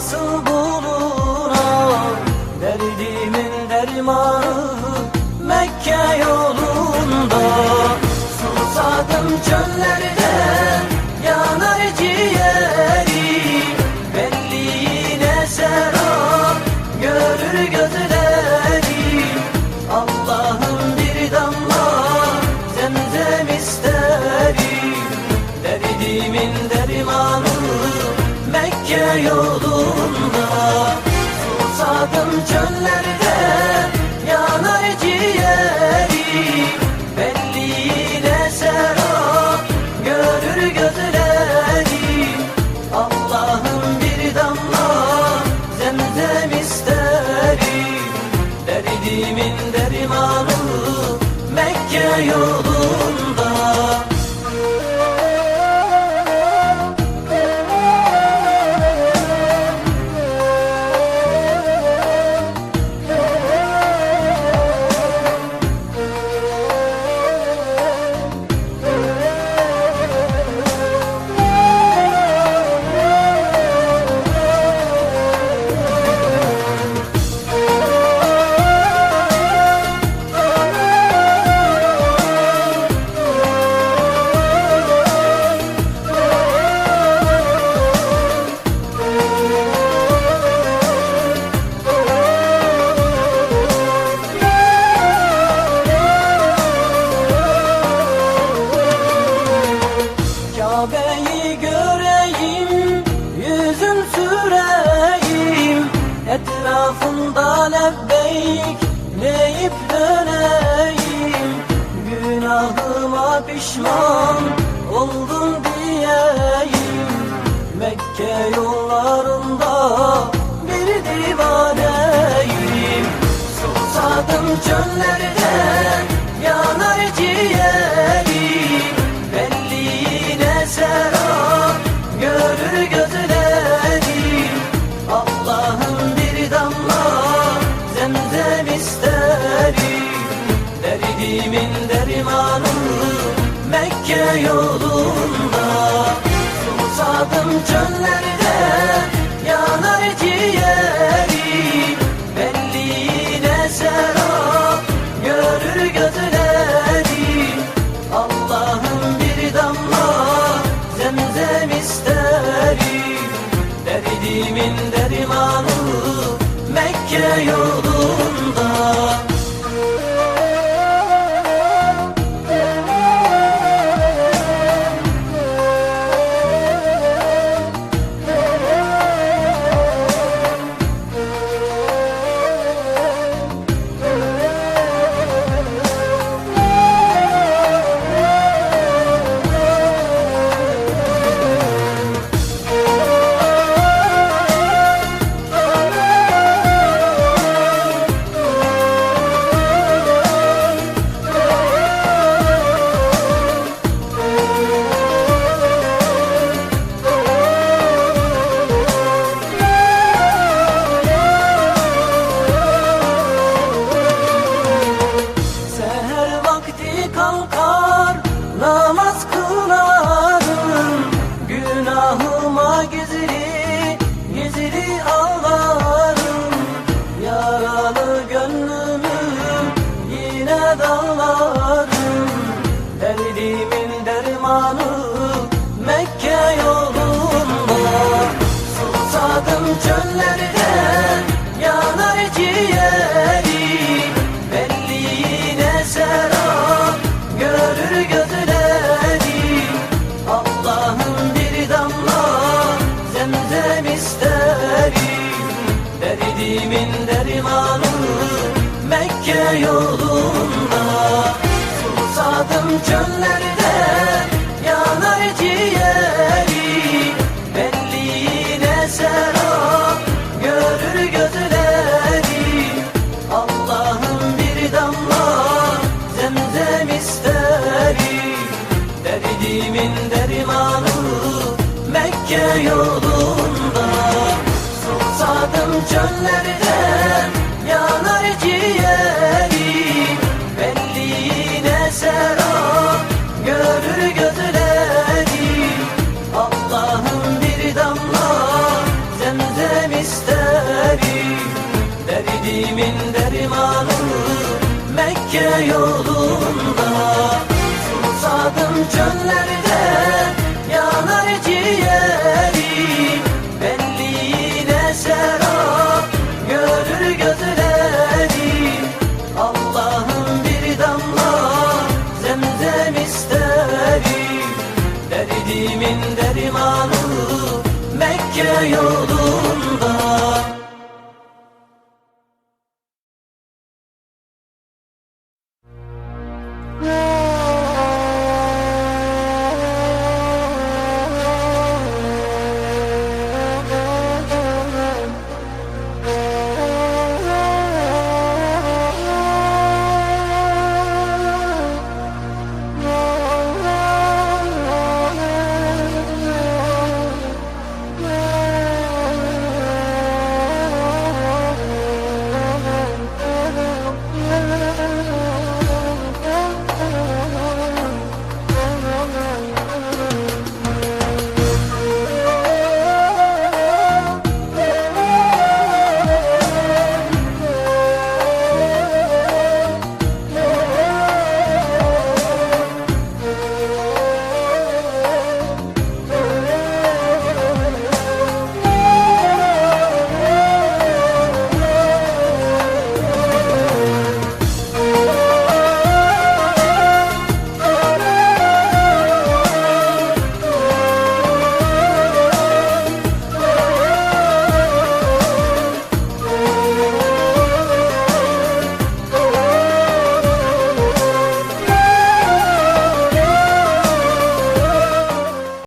so çöllerde yanar ciğerim Belli yine serap görür gözlerim Allah'ım bir damla zemzem isterim Derdimin dermanı Mekke yolunda pişman oldum diyeyim. Mekke yollarında bir divaneyim. Susadım çöllerde yanar ciğerim Mekke yolunda Susadım çöllerde yanar ciğerim Belli yine serap görür gözlerim. Allah'ım bir damla zemzem isterim. Derdimin dermanı Çöllerde yanar ciğerim Belli yine serap görür gözlerim Allah'ım bir damla zemzem isterim. Derdimin dermanı Mekke yolunda. Susadım çöllerde Yanar ciğerim. Belli yine serap görür gözlerim. Allah'ım bir damla zemzem isterim. Derdimin dermanı Mekke yolunda. Susadım çöllerde yanar ciğerim Derdimin dermanı Mekke yolunda